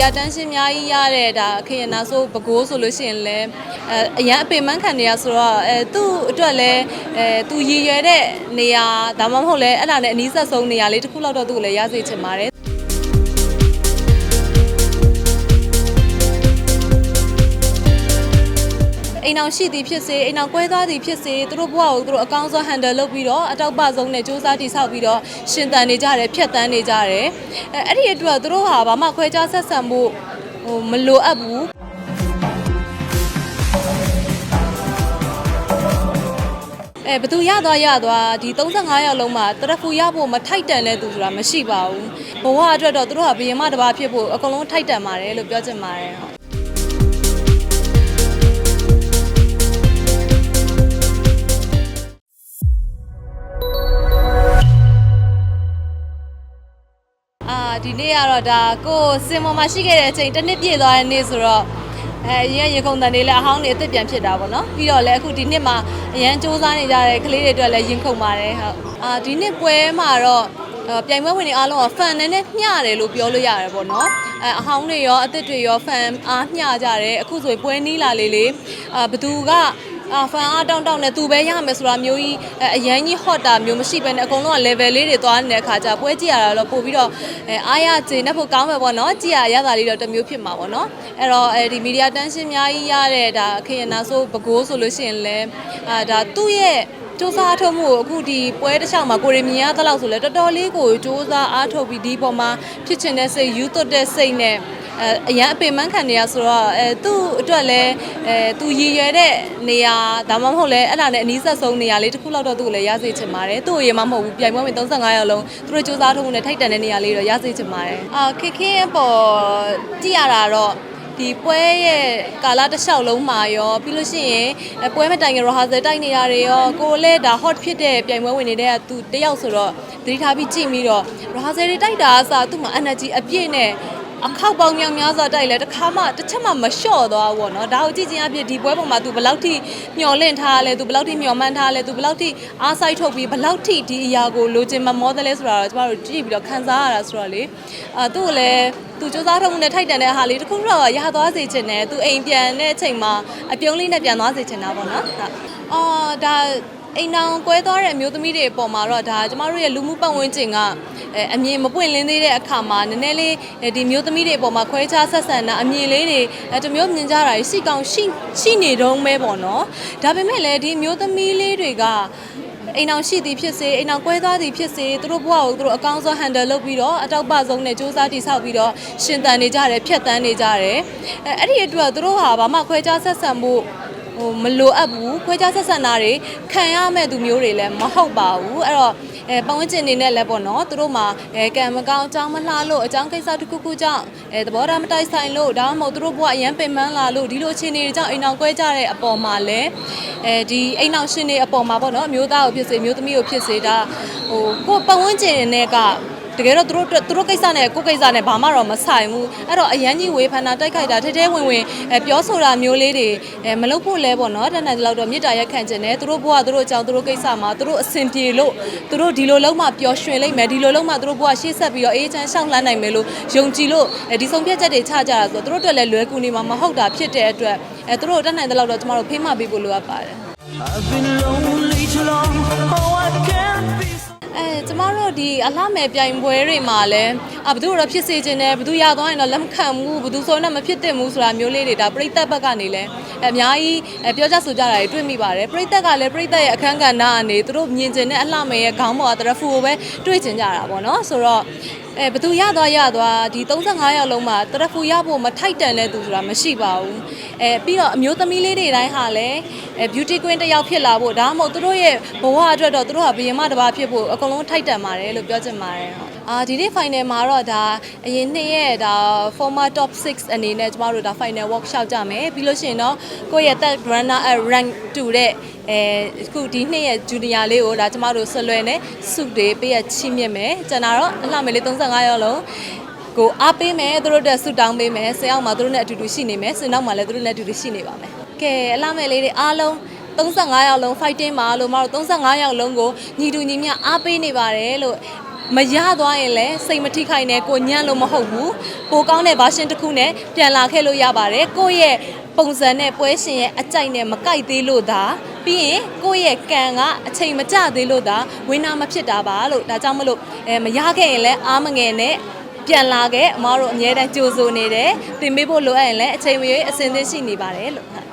ဒီယာတန်းရှင်းအများကြီးရတဲ့ဒါခရင်နာဆိုပကိုးဆိုလို့ရှိရင်လည်းအဲအရန်အပင်မခံနေရဆိုတော့အဲသူ့အတွက်လည်းအဲသူရည်ရွယ်တဲ့နေရာဒါမှမဟုတ်လည်းအဲ့ဒါနဲ့အနီးဆက်ဆုံးနေရာလေးတစ်ခုလောက်တော့သူ့ကိုလည်းရစေချင်ပါတယ် အိမ်အောင်ရှိသည်ဖြစ်စေအိမ်အောင်ကွဲသွားသည်ဖြစ်စေသူတို့ဘဝကိုသူတို့အကောင်းဆုံး handle လုပ်ပြီးတော့အတောက်ပဆုံးနဲ့စူးစမ်းတိဆောက်ပြီးတော့ရှင်သန်နေကြတယ်ဖြတ်တန်းနေကြတယ်အဲအဲ့ဒီအတွက်သူတို့ဟာဘာမှခွဲခြားဆက်ဆံမှုဟိုမလိုအပ်ဘူးအဲဘသူရသွားရသွားဒီ35ရောက်လုံးမှာတရဖူရဖို့မထိုက်တန်တဲ့သူဆိုတာမရှိပါဘူးဘဝအတွက်တော့သူတို့ဟာဘယင်မတစ်ပါးဖြစ်ဖို့အကုန်လုံးထိုက်တန်ပါတယ်လို့ပြောချင်ပါတယ် ဒီနေ့ကတော့ဒါကိုယ်စင်ပေါ်မှာရှိခဲ့တဲ့အချိန်တစ်နှစ်ပြည့်သွားတဲ့နေ့ဆိုတော့အဲအရင်ရေခုံတန်လေးလည်းအဟောင်းတွေအစ်စ်ပြန်ဖြစ်တာပေါ့နော်ပြီးတော့လည်းအခုဒီနှစ်မှာအရန်စူးစမ်းနေကြတဲ့ကလေးတွေအတွက်လည်းရင်ခုန်ပါတယ်ဟုတ်အာဒီနှစ်ပွဲမှာတော့အာပြိုင်ပွဲဝင်တွေအားလုံးကဖန်နဲ့နဲ့မျှတယ်လို့ပြောလို့ရတယ်ပေါ့နော်အဲအဟောင်းတွေရောအစ်စ်တွေရောဖန်အားမျှကြတယ်အခုဆိုရင်ပွဲနီးလာလေးလေးအာဘသူက အာဖန်အားတောင်းတောင်းနဲ့သူပဲရမယ်ဆိုတာမျိုးကြီးအဲအရန်ကြီး hot တာမျိုးမရှိဘဲနဲ့အကုန်လုံးက level လေးတွေသွားနေတဲ့အခါကျပွဲကြည့်ရတာတော့ပို့ပြီးတော့အဲအားရကျေနပ်ဖို့ကောင်းမယ်ပေါ့နော်ကြည့်ရရတာလေးတော့တစ်မျိုးဖြစ်မှာပေါ့နော်အဲ့တော့အဲဒီ media attention အများကြီးရတဲ့ဒါခရင်နာဆိုပကိုးဆိုလို့ရှိရင်လည်းအာဒါသူ့ရဲ့စူးစမ်းအားထုတ်မှုကိုအခုဒီပွဲတစ်လျှောက်မှာကိုရီမြင်ရတဲ့လောက်ဆိုလဲတော်တော်လေးကိုစူးစမ်းအားထုတ်ပြီးဒီပေါ်မှာဖြစ်ချင်တဲ့စိတ်ယူသွတ်တဲ့စိတ်နဲ့ အဲအရန်အပင်မခံနေရဆိုတော့အဲသူ့အတွက်လည်းအဲသူရည်ရွယ်တဲ့နေရာဒါမှမဟုတ်လည်းအဲ့ဒါနဲ့အနီးဆက်ဆုံးနေရာလေးတစ်ခုလောက်တော့သူ့ကိုလည်းရစေချင်ပါတယ်သူ့ရေမမဟုတ်ဘူးပြိုင်ပွဲဝင်35ရောက်လုံးသူတို့စူးစမ်းထုတ်မှုနဲ့ထိုက်တန်တဲ့နေရာလေးတော့ရစေချင်ပါတယ်အာခက်ခဲပေါ်ကြည့်ရတာတော့ဒီပွဲရဲ့ကာလတစ်လျှောက်လုံးမှာရောပြီးလို့ရှိရင်အဲပွဲမတိုင်ခင် rehearsal တိုက်နေရတယ်ရောကိုယ်လည်းဒါ hot ဖြစ်တဲ့ပြိုင်ပွဲဝင်နေတဲ့ကသူတယောက်ဆိုတော့သတိထားပြီးကြည့်ပြီးတော့ rehearsal တွေတိုက်တာအစားသူ့မှာ energy အပြည့်နဲ့ အခောက်ပေါင်းများများစွာတိုက်လဲတစ်ခါမှတစ်ချက်မှမလျှော့သွားဘူးပေါ့နော်ဒါကိုကြည့်ချင်းအဖြစ်ဒီပွဲပေါ်မှာ तू ဘယ်လောက်ထိမျောလင့်ထားလဲ तू ဘယ်လောက်ထိမျောမှန်းထားလဲ तू ဘယ်လောက်ထိအားစိုက်ထုတ်ပြီးဘယ်လောက်ထိဒီအရာကိုလိုချင်မမောတယ်လဲဆိုတာတော့ကျမတို့ကြည့်ပြီးတော့ခံစားရတာဆိုတော့လေအာသူ့ကိုလည်းသူစူးစမ်းထုတ်မှုနဲ့ထိုက်တန်တဲ့ဟာလေးတစ်ခုတော့ရသွားစေချင်တယ်သူအိမ်ပြန်တဲ့အချိန်မှာအပြုံးလေးနဲ့ပြန်သွားစေချင်တာပေါ့နော်ဟုတ်အော်ဒါ အိမ်အောင်ကွဲသွားတဲ့အမျိုးသမီးတွေအပေါ်မှာတော့ဒါကျမတို့ရဲ့လူမှုပတ်ဝန်းကျင်ကအဲအမြင်မပွင့်လင်းသေးတဲ့အခါမှာနည်းနည်းလေးဒီမျိုးသမီးတွေအပေါ်မှာခွဲခြားဆက်ဆံတာအမြင်လေးတွေအဲတမျိုးမြင်ကြတာရှိကောင်းရှိရှိနေတော့မဲပေါ့နော်ဒါပေမဲ့လည်းဒီမျိုးသမီးလေးတွေကအိမ်အောင်ရှိသည်ဖြစ်စေအိမ်အောင်ကွဲသွားသည်ဖြစ်စေသူတို့ဘဝကိုသူတို့အကောင်းဆုံး handle လုပ်ပြီးတော့အတောက်ပဆုံးနဲ့စူးစမ်းတိဆောက်ပြီးတော့ရှင်သန်နေကြတယ်ဖြတ်တန်းနေကြတယ်အဲအဲ့ဒီအတွက်သူတို့ဟာဘာမှခွဲခြားဆက်ဆံမှု ဟိုမလိုအပ်ဘူးခွဲခြားဆက်ဆံတာတွေခံရမဲ့သူမျိုးတွေလည်းမဟုတ်ပါဘူးအဲ့တော့အဲပတ်ဝန်းကျင်နေနဲ့လည်းပေါ့နော်သူတို့မှာအဲကံမကောင်းအကြောင်းမလှလို့အကြောင်းကိစ္စတစ်ခုခုကြောင့်အဲသဘောထားမတိုက်ဆိုင်လို့ဒါမှမဟုတ်သူတို့ဘဝအရန်ပင်ပန်းလာလို့ဒီလိုအခြေအနေတွေကြောင့်အိမ်အောင်ကွဲကြတဲ့အပေါ်မှာလည်းအဲဒီအိမ်အောင်ရှင်တွေအပေါ်မှာပေါ့နော်အမျိုးသားကိုဖြစ်စေအမျိုးသမီးကိုဖြစ်စေဒါဟိုကိုယ်ပတ်ဝန်းကျင်နဲ့က တကယ်တော့သူတို့အတွက်သူတို့ကိစ္စနဲ့ကိုယ်ကိစ္စနဲ့ဘာမှတော့မဆိုင်ဘူးအဲ့တော့အရန်ကြီးဝေဖန်တာတိုက်ခိုက်တာထဲထဲဝင်ဝင်အဲပြောဆိုတာမျိုးလေးတွေအဲမလုပ်ဖို့လဲပေါ့နော်တန်တန်ဒီလောက်တော့မေတ္တာရက်ခံခြင်းနဲ့သူတို့ဘဝသူတို့အကြောင်းသူတို့ကိစ္စမှာသူတို့အဆင်ပြေလို့သူတို့ဒီလိုလုံးမှပျော်ရွှင်လိမ့်မယ်ဒီလိုလုံးမှသူတို့ဘဝရှေ့ဆက်ပြီးတော့အေးချမ်းရှောက်လှမ်းနိုင်မယ်လို့ယုံကြည်လို့အဲဒီဆုံးဖြတ်ချက်တွေချကြတာဆိုတော့သူတို့အတွက်လည်းလွယ်ကူနေမှာမဟုတ်တာဖြစ်တဲ့အတွက်အဲသူတို့တတ်နိုင်တဲ့လောက်တော့ကျမတို့ဖေးမှပေးဖို့လိုအပ်ပါတယ် I've been lonely ဒီအလှမဲ့ပြိုင်ပွဲတွေမှာလည်းအဘသူတော့ဖြစ်စေခြင်းနဲ့ဘသူရသွားရင်တော့လက်မခံဘူးဘသူဆိုရင်တော့မဖြစ်သင့်ဘူးဆိုတာမျိုးလေးတွေဒါပြိသက်ဘက်ကနေလည်းအများကြီးအဲပြောကြဆိုကြတာတွေတွေ့မိပါတယ်ပြိသက်ကလည်းပြိသက်ရဲ့အခန်းကဏ္ဍအနေသူတို့မြင်ကျင်တဲ့အလှမဲ့ရဲ့ခေါင်းပေါ်ကတရဖူကိုပဲတွေ့ကျင်ကြတာပေါ့နော်ဆိုတော့အဲဘသူရသွားရသွားဒီ35ရောက်လုံးမှာတရဖူရဖို့မထိုက်တန်တဲ့သူဆိုတာမရှိပါဘူး အဲပြီးတော့အမျိုးသမီးလေးတွေတိုင်းဟာလည်းအဲ beauty queen တစ်ယောက်ဖြစ်လာဖို့ဒါမှမဟုတ်သူတို့ရဲ့ဘဝအတွက်တော့သူတို့ဟာဘယင်မတစ်ပါးဖြစ်ဖို့အကုန်လုံးထိုက်တန်ပါတယ်လို့ပြောချင်ပါတယ်ဟုတ်အာဒီနေ့ final မှာတော့ဒါအရင်နှစ်ရဲ့ဒါ former top 6အနေနဲ့ကျမတို့ဒါ final workshop ကြမယ်ပြီးလို့ရှိရင်တော့ကိုယ့်ရဲ့ third runner up rank 2တဲ့အဲအခုဒီနှစ်ရဲ့ junior လေးကိုဒါကျမတို့ဆွလွယ်နဲ့စုတွေပေးရချိမြင့်မယ်ကျွန်တော်တော့အလှမယ်လေး35ရောက်လုံး ကိုအားပေးမယ်သူတို့တက်ဆူတောင်းပေးမယ်ဆင်အောင်မှာသူတို့နဲ့အတူတူရှိနေမယ်ဆင်နောက်မှာလည်းသူတို့နဲ့အတူတူရှိနေပါမယ်ကဲအလှမယ်လေးတွေအားလုံး35ရောက်လုံး fighting မှာလို့မတို့35ရောက်လုံးကိုညီတူညီမျှအားပေးနေပါတယ်လို့မရသွားရင်လည်းစိတ်မထိခိုက်နဲ့ကိုညံ့လို့မဟုတ်ဘူးကိုကောင်းတဲ့ version တစ်ခုနဲ့ပြန်လာခဲ့လို့ရပါတယ်ကိုယ့်ရဲ့ပုံစံနဲ့ပွဲရှင်ရဲ့အကြိုက်နဲ့မကိုက်သေးလို့သာပြီးရင်ကိုယ့်ရဲ့ကံကအချိန်မကျသေးလို့သာဝင်းနာမဖြစ်တာပါလို့ဒါကြောင့်မလို့အဲမရခဲ့ရင်လည်းအားမငယ်နဲ့ ပြန်လာခဲ့အမားတို့အများတန်းကြိုးစိုးနေတယ်တင်ပေးဖို့လိုအပ်ရင်လည်းအချိန်မရွေးအစင်းသင်းရှိနေပါတယ်လို့ဟုတ်